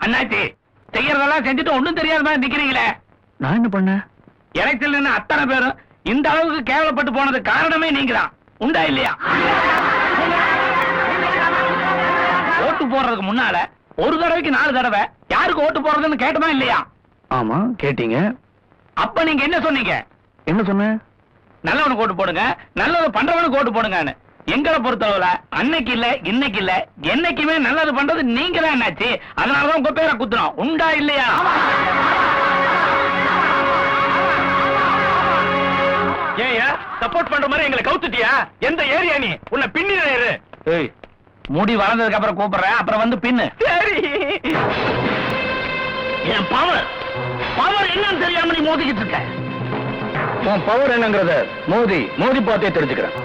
அண்ணாச்சி செய்யறதெல்லாம் செஞ்சுட்டு ஒண்ணும் தெரியாத மாதிரி நிக்கிறீங்களே. நான் என்ன பண்ணேன் எலெக்ஷன்ல நின்னு அத்தனை பேரும் இந்த அளவுக்கு கேவலப்பட்டு போனது காரணமே நீங்க தான் உண்டா இல்லையா? ஓட்டு போடுறதுக்கு முன்னால ஒரு தடவைக்கு நாலு தடவை யாருக்கு ஓட்டு போடுறதுன்னு கேட்டமா இல்லையா? ஆமா கேட்டீங்க. அப்ப நீங்க என்ன சொன்னீங்க? என்ன சொன்னேன் நல்லவனுக்கு ஓட்டு போடுங்க நல்லது பண்றவனுக்கு ஓட்டு போடுங்கன்னு. எங்களை பொறுத்தளவுல அன்னைக்கு இல்ல இன்னைக்கு இல்ல என்னைக்குமே நல்லது பண்றது நீங்க தான் என்னாச்சு. அதனாலதான் உங்க பேரை குத்துறோம். உண்டா இல்லையா? ஏயா சப்போர்ட் பண்ற மாதிரி எங்களை கவுத்துட்டியா? எந்த ஏரியா நீ? உன்னை பின்னி ஏறு ஏய் முடி வளர்ந்ததுக்கு அப்புறம் கூப்பிடுறேன். அப்புறம் வந்து பின்னு. சரி. என் பவர் பவர் என்னன்னு தெரியாம நீ மோதிக்கிட்டு இருக்க. உன் பவர் என்னங்கறத மோதி மோதி பார்த்தே தெரிஞ்சுக்கிறேன்.